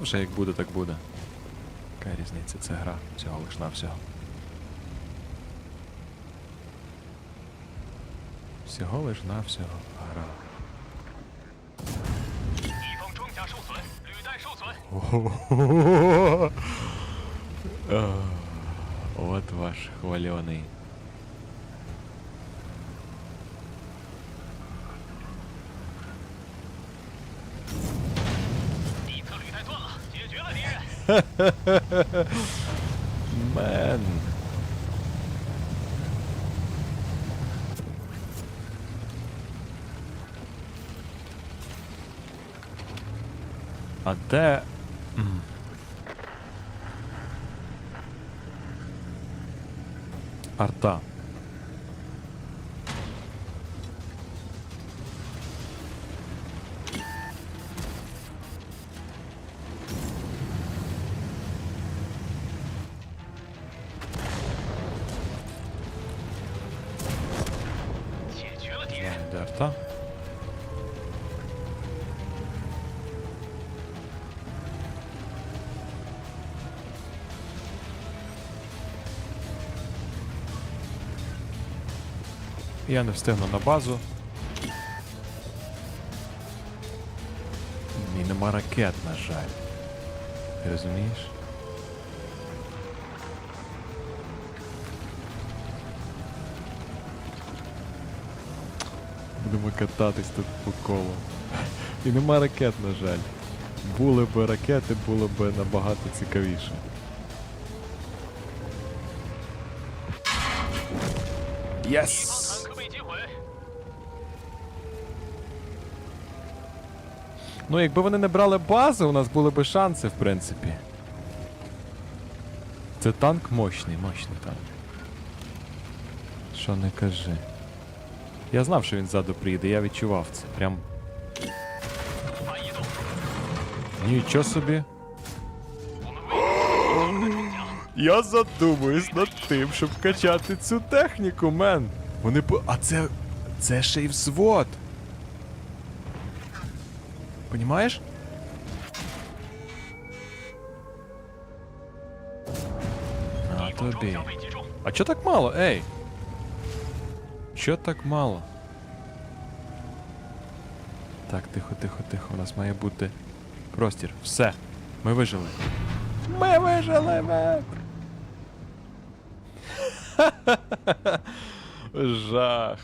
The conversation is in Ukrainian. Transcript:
Вже як буде, так буде. Яка різниця? Це гра всього лиш навсього. Всього лиш навсього гра. От ваш хвалений. Мен. А де. Арта. «人。Я не встигну на базу. І нема ракет, на жаль. Ти розумієш? Будемо кататись тут по колу. І нема ракет, на жаль. Були б ракети, було б набагато цікавіше. Yes! Ну, якби вони не брали базу, у нас були б шанси, в принципі. Це танк мощний, мощний танк. Що не кажи. Я знав, що він ззаду приїде, я відчував це. Прям. Нічого собі. Я задумуюсь над тим, щоб качати цю техніку, мен. Вони по. А це. Це ще й взвод. Понімаєш? На тобі. А чо так мало, ей? Чо так мало? Так, тихо, тихо, тихо. У нас має бути простір. Все. Ми вижили. Ми вижили, мет! Жах.